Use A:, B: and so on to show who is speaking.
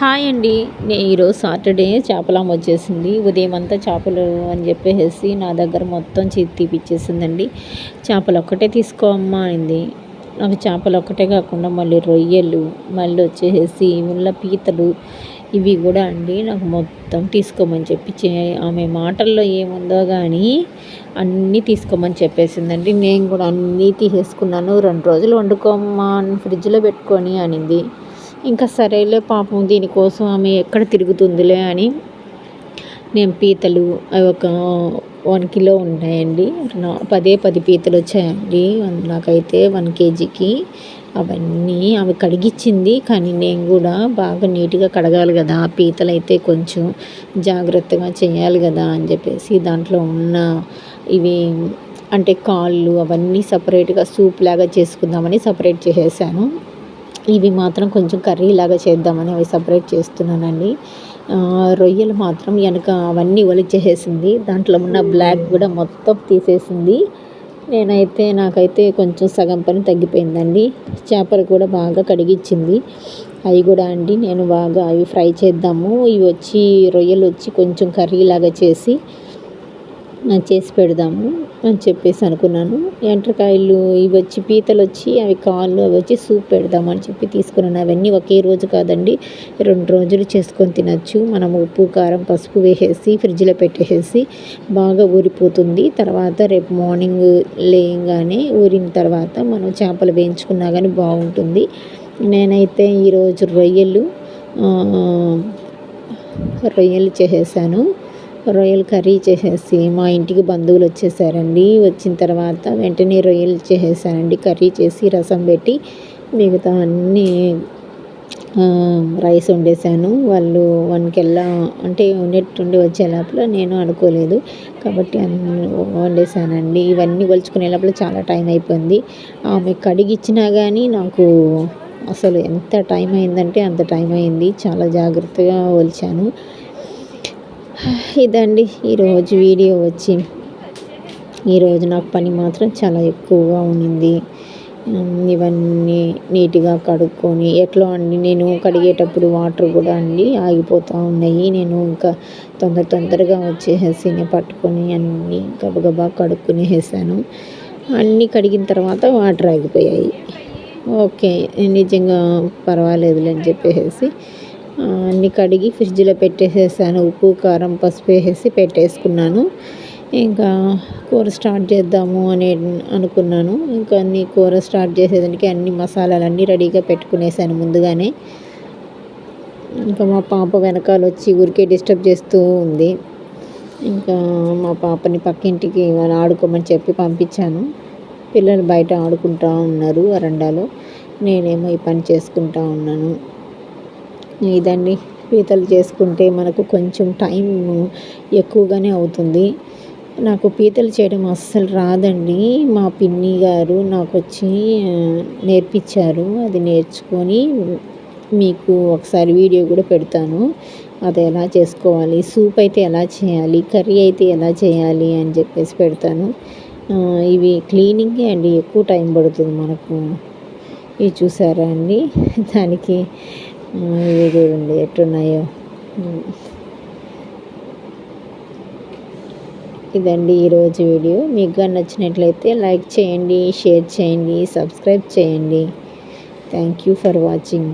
A: Hi అండి. నేను ఈరోజు సాటర్డే చేపలం వచ్చేసింది. ఉదయం అంతా చేపలు అని చెప్పేసి నా దగ్గర మొత్తం తీపిచ్చేసిందండి. చేపలు ఒక్కటే తీసుకోమ్మా అయింది నాకు చేపలు ఒక్కటే కాకుండా మళ్ళీ రొయ్యలు మళ్ళీ వచ్చేసి ముళ్ళ పీతలు ఇవి కూడా అండి నాకు మొత్తం తీసుకోమని చెప్పి ఆమె మాటల్లో ఏముందో కానీ అన్నీ తీసుకోమని చెప్పేసిందండి. నేను కూడా అన్నీ తీసేసుకున్నాను. రెండు రోజులు వండుకోమ్మా ఫ్రిడ్జ్లో పెట్టుకొని అనింది. ఇంకా సరేలే పాపం దీనికోసం ఆమె ఎక్కడ తిరుగుతుందిలే అని నేను పీతలు అవి ఒక వన్ కిలో ఉన్నాయండి పదే పది పీతలు వచ్చాయండి. నాకైతే వన్ కేజీకి అవన్నీ ఆమె కడిగిచ్చింది. కానీ నేను కూడా బాగా నీట్గా కడగాలి కదా పీతలు అయితే కొంచెం జాగ్రత్తగా చేయాలి కదా అని చెప్పేసి దాంట్లో ఉన్న ఇవి అంటే కాళ్ళు అవన్నీ సపరేట్గా సూప్ లాగా చేసుకుందామని సపరేట్ చేసేసాను. ఇవి మాత్రం కొంచెం కర్రీ లాగా చేద్దామని అవి సపరేట్ చేస్తున్నానండి. రొయ్యలు మాత్రం వెనక అవన్నీ ఒలిచేసేసింది దాంట్లో ఉన్న బ్లాక్ కూడా మొత్తం తీసేసింది. నేనైతే నాకైతే కొంచెం సగం పని తగ్గిపోయిందండి. చేపలు కూడా బాగా కడిగిచ్చింది. అవి కూడా అండి నేను బాగా అవి ఫ్రై చేద్దాము. ఇవి వచ్చి రొయ్యలు వచ్చి కొంచెం కర్రీ లాగా చేసి చేసి పెడదాము అని చెప్పేసి అనుకున్నాను. ఎండ్రకాయలు ఇవి వచ్చి పీతలు వచ్చి అవి కాళ్ళు అవి వచ్చి సూప్ పెడదామని చెప్పి తీసుకున్నాను. అవన్నీ ఒకే రోజు కాదండి రెండు రోజులు చేసుకొని తినచ్చు. మనం ఉప్పు కారం పసుపు వేసేసి ఫ్రిడ్జ్లో పెట్టేసి బాగా ఊరిపోతుంది. తర్వాత రేపు మార్నింగ్ లేయంగానే ఊరిన తర్వాత మనం చేపలు వేయించుకున్నా కానీ బాగుంటుంది. నేనైతే ఈరోజు రొయ్యలు రొయ్యలు చేసేసాను. రొయ్యలు కర్రీ చేసేసి మా ఇంటికి బంధువులు వచ్చేసారండి. వచ్చిన తర్వాత వెంటనే రొయ్యలు చేసేసానండి. కర్రీ చేసి రసం పెట్టి మిగతా అన్నీ రైస్ వండేసాను. వాళ్ళు వన్కెల్లా అంటే ఉన్నట్టుండి వచ్చే లోపల నేను అనుకోలేదు కాబట్టి వండేసానండి. ఇవన్నీ కొలుచుకునే లోపల చాలా టైం అయిపోయింది. ఆమె కడిగిచ్చినా కానీ నాకు అసలు ఎంత టైం అయిందంటే అంత టైం అయింది. చాలా జాగ్రత్తగా ఒలిచాను ఇదండి. ఈరోజు వీడియో వచ్చి ఈరోజు నాకు పని మాత్రం చాలా ఎక్కువగా ఉన్నింది. ఇవన్నీ నీట్గా కడుక్కొని ఎట్లా అండి నేను కడిగేటప్పుడు వాటర్ కూడా అండి ఆగిపోతూ ఉన్నాయి. నేను ఇంకా తొందర తొందరగా వచ్చేసేసి పట్టుకొని అన్నీ గబగబా కడుక్కునేసాను అన్నీ కడిగిన తర్వాత వాటర్ ఆగిపోయాయి. ఓకే నిజంగా పర్వాలేదులే అని చెప్పేసి అన్నీ కడిగి ఫ్రిడ్జ్లో పెట్టేసేసాను. ఉప్పు కారం పసుపు వేసేసి పెట్టేసుకున్నాను. ఇంకా కూర స్టార్ట్ చేద్దాము అని అనుకున్నాను. ఇంకా అన్ని కూర స్టార్ట్ చేసేదానికి అన్ని మసాలాలు అన్నీ రెడీగా పెట్టుకునేసాను ముందుగానే. ఇంకా మా పాప వెనకాల వచ్చి ఊరికే డిస్టర్బ్ చేస్తూ ఉంది. ఇంకా మా పాపని పక్కింటికి వాళ్ళు ఆడుకోమని చెప్పి పంపించాను. పిల్లలు బయట ఆడుకుంటూ ఉన్నారు వరండాలో నేనేమో ఈ పని చేసుకుంటూ ఉన్నాను. ఇదండి. పీతలు చేసుకుంటే మనకు కొంచెం టైం ఎక్కువగానే అవుతుంది. నాకు పీతలు చేయడం అస్సలు రాదండి. మా పిన్ని గారు నాకు వచ్చి నేర్పించారు. అది నేర్చుకొని మీకు ఒకసారి వీడియో కూడా పెడతాను. అది ఎలా చేసుకోవాలి? సూప్ అయితే ఎలా చేయాలి? కర్రీ అయితే ఎలా చేయాలి? అని చెప్పేసి పెడతాను. ఇవి క్లీనింగే అండి. ఎక్కువ టైం పడుతుంది మనకు. ఇవి చూసారా అండి? దానికి ఇవి చూడండి ఎట్టున్నాయో ఇదండి ఈరోజు వీడియో. మీకు నచ్చినట్లయితే లైక్ చేయండి షేర్ చేయండి సబ్స్క్రైబ్ చేయండి. Thank you for watching.